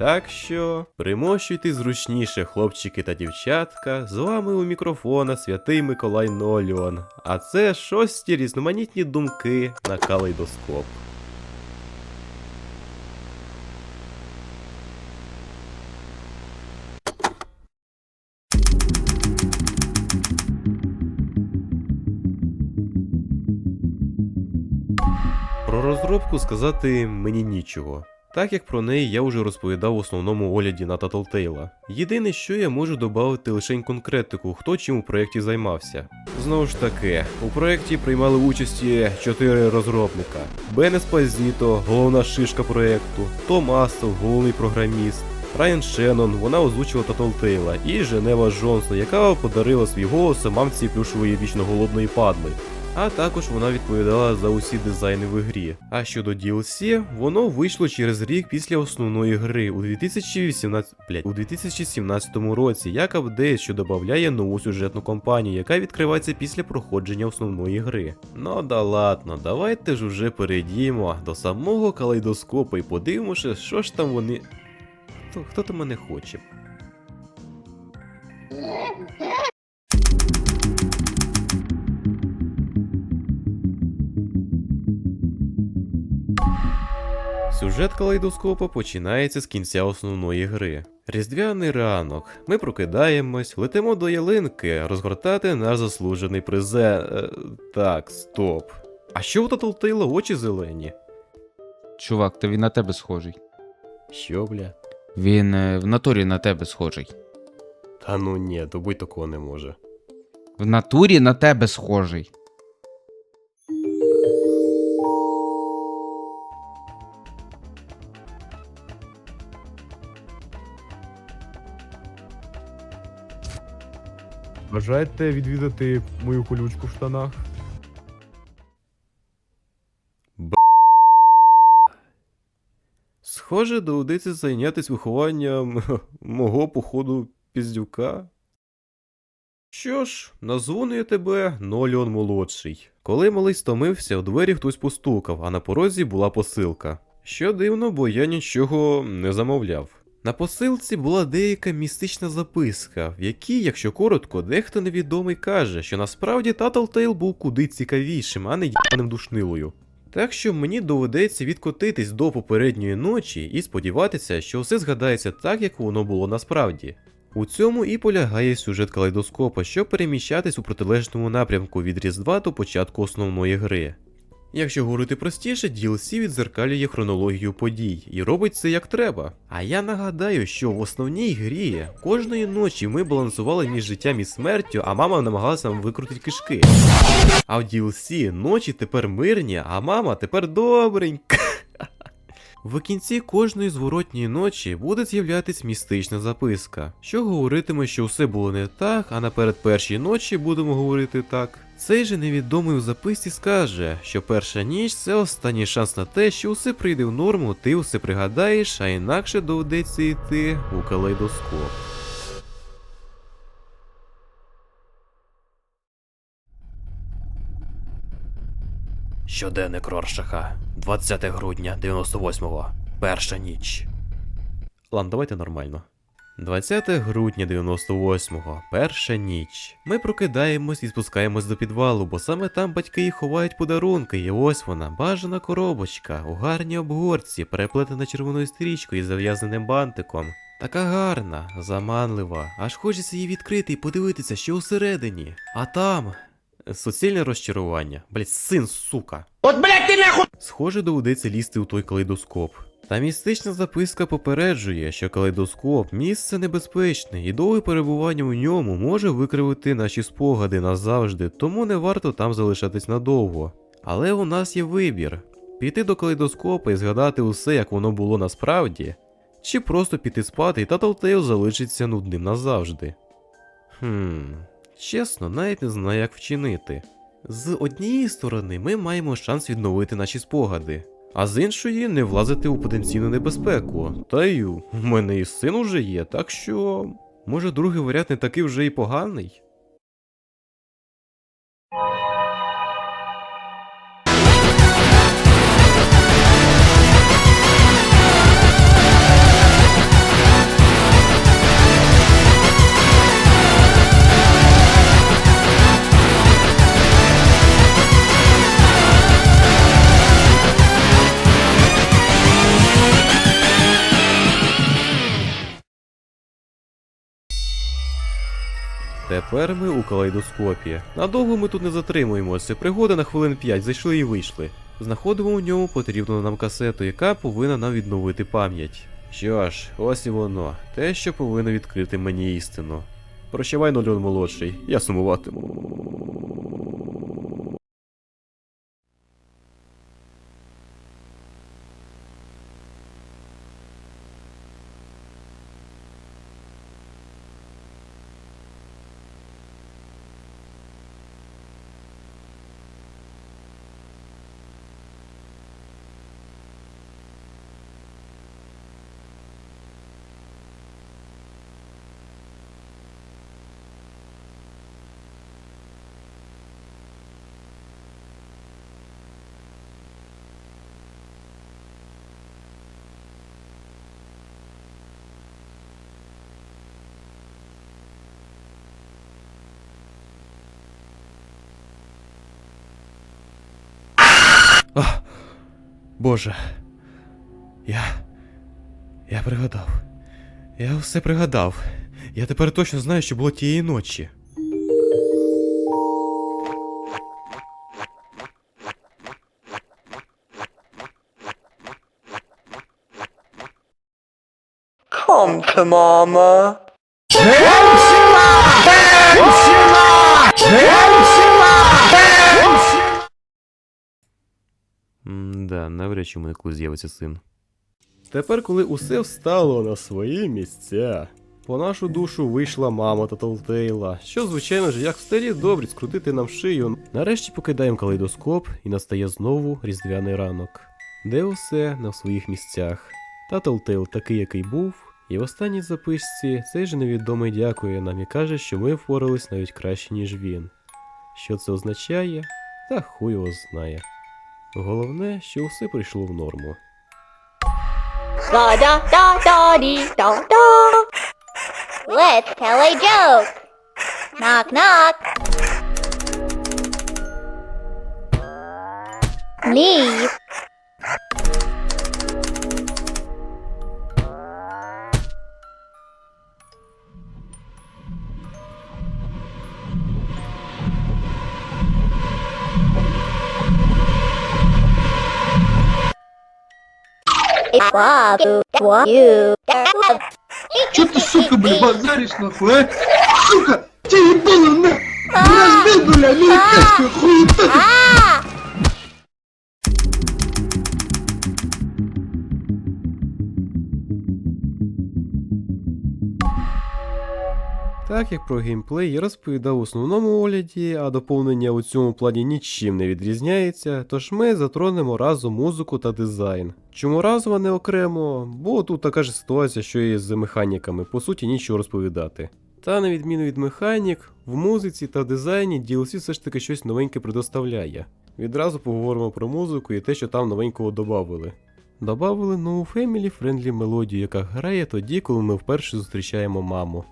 Так що примощуйте зручніше, хлопчики та дівчатка. З вами у мікрофона святий Миколай Ноліон. А це шості різноманітні думки на калейдоскоп. Про розробку сказати мені нічого. Так як про неї я вже розповідав в основному огляді на Tattletale. Єдине, що я можу додати лише конкретику, хто чим у проєкті займався. Знову ж таки, у проєкті приймали участі чотири розробника: Бен Еспазіто, головна шишка проєкту, Том Астел, головний програміст, Райан Шеннон, вона озвучила Tattletale, і Женева Джонсон, яка подарила свій голос мамці плюшової вічно голодної падли. А також вона відповідала за усі дизайни в ігрі. А щодо DLC, воно вийшло через рік після основної гри у 2018, блядь, у 2017 році, як апдейт, що додає нову сюжетну кампанію, яка відкривається після проходження основної гри. Ну да ладно, давайте ж уже перейдімо до самого калейдоскопа і подивимося, що ж там вони. Хто, хто там мене хоче? Сюжет калейдоскопа починається з кінця основної гри. Різдвяний ранок. Ми прокидаємось, летимо до ялинки, розгортати наш заслужений призе. Е, так, стоп. А що у Татлтейла очі зелені? Чувак, то він на тебе схожий. Що, бля? Він е, в натурі на тебе схожий. Та ну ні, то будь такого не може. В натурі на тебе схожий. Бажаєте відвідати мою колючку в штанах? Схоже, доведеться зайнятися вихованням мого походу піздюка. Що ж, назву я тебе Ноліон молодший. Коли малий стомився, у двері хтось постукав, а на порозі була посилка. Що дивно, бо я нічого не замовляв. На посилці була деяка містична записка, в якій, якщо коротко, дехто невідомий каже, що насправді Татлтейл був куди цікавішим, а не їбаним душнилою. Так що мені доведеться відкотитись до попередньої ночі і сподіватися, що все згадається так, як воно було насправді. У цьому і полягає сюжет калейдоскопа, щоб переміщатись у протилежному напрямку від Різдва до початку основної гри. Якщо говорити простіше, DLC відзеркалює хронологію подій і робить це як треба. А я нагадаю, що в основній грі кожної ночі ми балансували між життям і смертю, а мама намагалася нам викрутити кишки. А в DLC ночі тепер мирні, а мама тепер добренька. В кінці кожної зворотньої ночі буде з'являтись містична записка, що говоритиме, що все було не так, а наперед першій ночі будемо говорити так. Цей же невідомий у записці скаже, що перша ніч це останній шанс на те, що усе прийде в норму, ти усе пригадаєш, а інакше доведеться йти у калейдоскоп. Щоденник Роршаха, 20 грудня 98-го, перша ніч. Ладно, давайте нормально. 20 грудня 98-го, перша ніч. Ми прокидаємось і спускаємось до підвалу, бо саме там батьки і ховають подарунки, і ось вона, бажана коробочка, у гарній обгорці, переплетена червоною стрічкою і зав'язаним бантиком. Така гарна, заманлива, аж хочеться її відкрити і подивитися, що усередині. А там. Суцільне розчарування. Блять, син, сука. От, блядь, ти нахуй! Схоже, доведеться лізти у той калейдоскоп. Та містична записка попереджує, що калейдоскоп місце небезпечне, і довге перебування у ньому може викривити наші спогади назавжди, тому не варто там залишатись надовго. Але у нас є вибір: піти до калейдоскопа і згадати усе, як воно було насправді, чи просто піти спати і Tattletale залишиться нудним назавжди. Хм, чесно, навіть не знаю, як вчинити. З однієї сторони, ми маємо шанс відновити наші спогади, а з іншої не влазити у потенційну небезпеку. Та й у мене і син уже є, так що. Може, другий варіант не такий вже і поганий? Тепер ми у калейдоскопі. Надовго ми тут не затримуємося. Пригода на хвилин 5 зайшли і вийшли. Знаходимо у ньому потрібну нам касету, яка повинна нам відновити пам'ять. Що ж, ось і воно, те, що повинно відкрити мені істину. Прощавай, Нольон молодший, я сумуватиму. Ах, Боже. Я. Я пригадав. Я все пригадав. Я тепер точно знаю, що було тієї ночі. Come to Да, навряд чи в мене коли з'явиться син. Тепер, коли усе встало на свої місця, по нашу душу вийшла мама Таталтейла, що, звичайно ж, як в старі добрі скрутити нам шию. Нарешті покидаємо калейдоскоп і настає знову різдвяний ранок, де усе на своїх місцях. Таталтейл такий, який був, і в останній записці цей же невідомий дякує нам і каже, що ми впорались навіть краще, ніж він. Що це означає? Та хуй його знає. Головне, що все прийшло в норму. Da. Let's tell a joke. Knock knock. Leave. Че ты, сука, бля, базаришь нахуй, а? Сука, тебе ебало на! Разбил, бля, американскую хуету! Так як про геймплей я розповідав у основному огляді, а доповнення у цьому плані нічим не відрізняється, тож ми затронемо разом музику та дизайн. Чому разом, а не окремо? Бо тут така ж ситуація, що і з механіками, по суті, нічого розповідати. Та на відміну від механік, в музиці та дизайні DLC все ж таки щось новеньке предоставляє. Відразу поговоримо про музику і те, що там новенького додавали. Добавили нову Family Friendly мелодію, яка грає тоді, коли ми вперше зустрічаємо маму.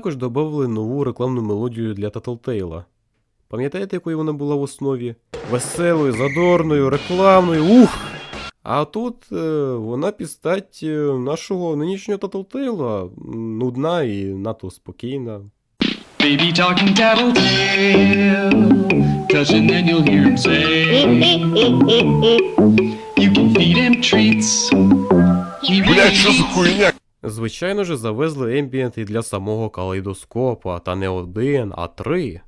Також додали нову рекламну мелодію для Tattletale. Пам'ятаєте, якою вона була в основі? Веселою, задорною, рекламною, ух! А тут е, вона під стать е, нашого нинішнього Tattletale, нудна і надто спокійна. Baby talking tattletale, concussion, then you'll hear him say, You can feed him treats. He really eats. Звичайно ж, завезли ембієнт і для самого калейдоскопа, та не один, а три.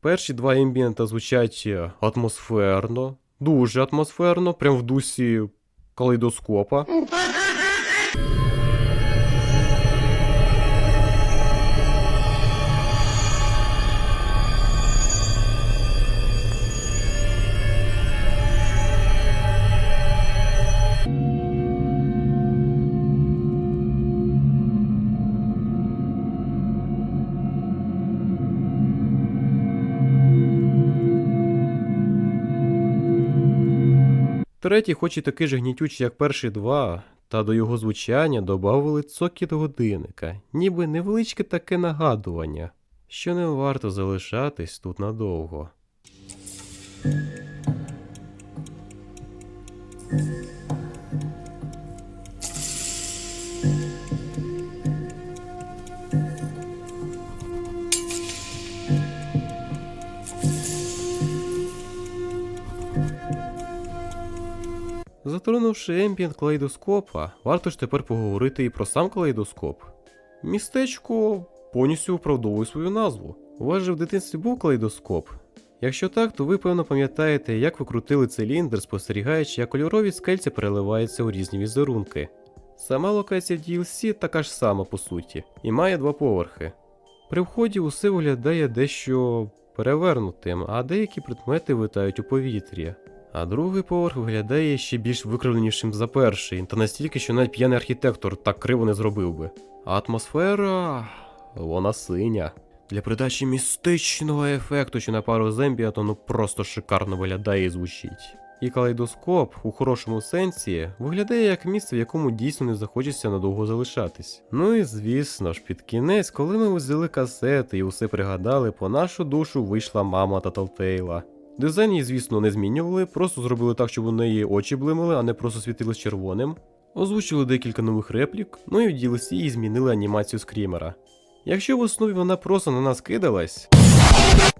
Перші два ембієнта звучать е, атмосферно, дуже атмосферно, прям в дусі калейдоскопа. Третій, хоч і такий же гнітючий, як перші два, та до його звучання додавали цокіт годинника, ніби невеличке таке нагадування, що не варто залишатись тут надовго. Затронувши ембієнт калейдоскопа, варто ж тепер поговорити і про сам калейдоскоп. Містечко повністю виправдовує свою назву. У вас же в дитинстві був калейдоскоп? Якщо так, то ви певно пам'ятаєте, як ви крутили циліндр, спостерігаючи, як кольорові скельця переливаються у різні візерунки. Сама локація DLC така ж сама по суті, і має два поверхи. При вході усе виглядає дещо перевернутим, а деякі предмети витають у повітрі. А другий поверх виглядає ще більш викривленішим за перший, та настільки, що навіть п'яний архітектор так криво не зробив би. А атмосфера. вона синя. Для придачі містичного ефекту, що на пару зембіата ну просто шикарно виглядає і звучить. І калейдоскоп, у хорошому сенсі, виглядає як місце, в якому дійсно не захочеться надовго залишатись. Ну і звісно ж, під кінець, коли ми взяли касети і усе пригадали, по нашу душу вийшла мама Таталтейла. Дизайн її, звісно, не змінювали, просто зробили так, щоб у неї очі блимали, а не просто світились червоним. Озвучили декілька нових реплік, ну і в DLC їй змінили анімацію скрімера. Якщо в основі вона просто на нас кидалась,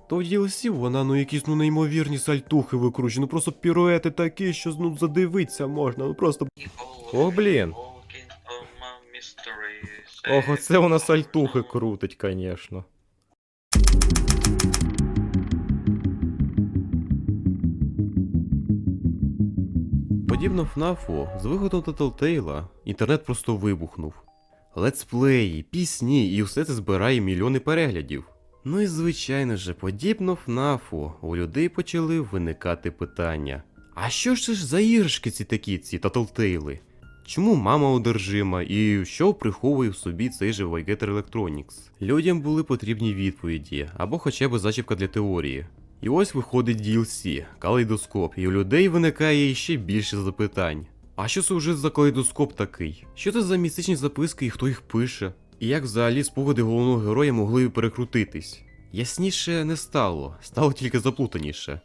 то в DLC вона ну якісь ну неймовірні сальтухи викручує, ну просто піруети такі, що ну задивитися можна, ну просто. О, блін. Ох, оце вона сальтухи крутить, конечно. Подібно ФНАФу, з виходом Tattletale інтернет просто вибухнув. Летсплеї, пісні і все це збирає мільйони переглядів. Ну і звичайно же, подібно ФНАФу, у людей почали виникати питання. А що ж це ж за іграшки ці такі, ці Tattletale? Чому мама одержима і що приховує в собі цей же Вайгетер Electronics? Людям були потрібні відповіді або хоча б зачіпка для теорії. І ось виходить DLC, калейдоскоп, і у людей виникає ще більше запитань. А що це вже за калейдоскоп такий? Що це за містичні записки і хто їх пише? І як взагалі спогади головного героя могли перекрутитись? Ясніше не стало, стало тільки заплутаніше.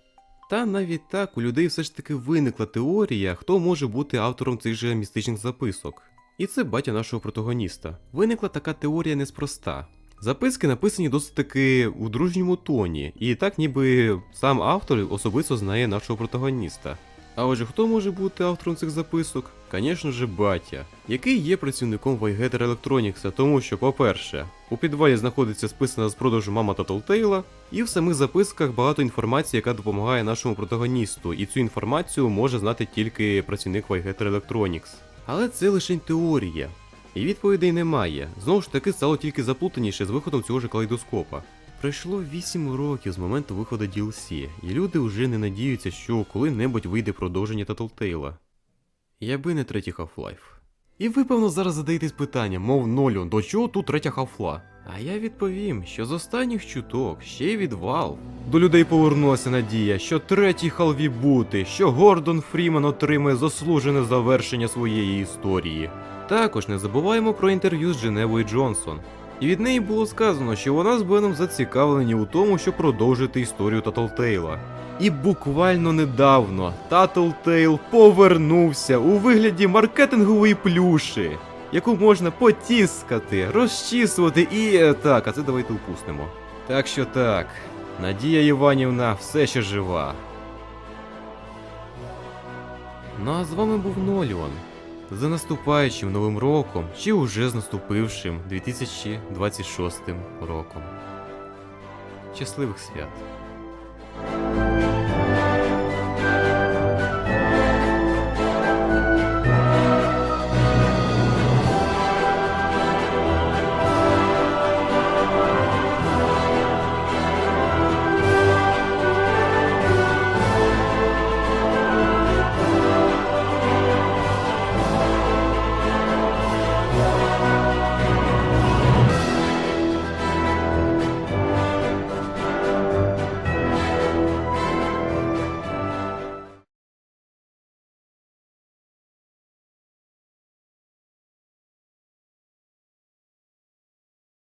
Та навіть так у людей все ж таки виникла теорія, хто може бути автором цих же містичних записок. І це батя нашого протагоніста. Виникла така теорія неспроста. Записки написані досить таки у дружньому тоні, і так ніби сам автор особисто знає нашого протагоніста. А отже, хто може бути автором цих записок? Звісно же, батя, який є працівником Вайгетер Electronics, тому що, по-перше, у підвалі знаходиться списана з продажу мама Таттлтейла, і в самих записках багато інформації, яка допомагає нашому протагоністу, і цю інформацію може знати тільки працівник Вайгетер Electronics. Але це лише теорія. І відповідей немає. Знову ж таки стало тільки заплутаніше з виходом цього ж калейдоскопа. Пройшло 8 років з моменту виходу DLC, і люди вже не надіються, що коли-небудь вийде продовження Tattletale. Яби не третій Half-Life. І ви, певно, зараз задаєтесь питанням, мов Нолю, до чого тут третя хафла? А я відповім, що з останніх чуток, ще й від до людей повернулася надія, що третій халві бути, що Гордон Фріман отримає заслужене завершення своєї історії. Також не забуваємо про інтерв'ю з Дженевою Джонсон. І від неї було сказано, що вона з Беном зацікавлені у тому, щоб продовжити історію Татлтейла. І буквально недавно Tattletale повернувся у вигляді маркетингової плюші, яку можна потіскати, розчісувати і. е, Так, а це давайте упустимо. Так що так. Надія Іванівна все ще жива. Ну а з вами був Ноліон. За наступаючим новим роком чи уже з наступившим 2026 роком. Щасливих свят!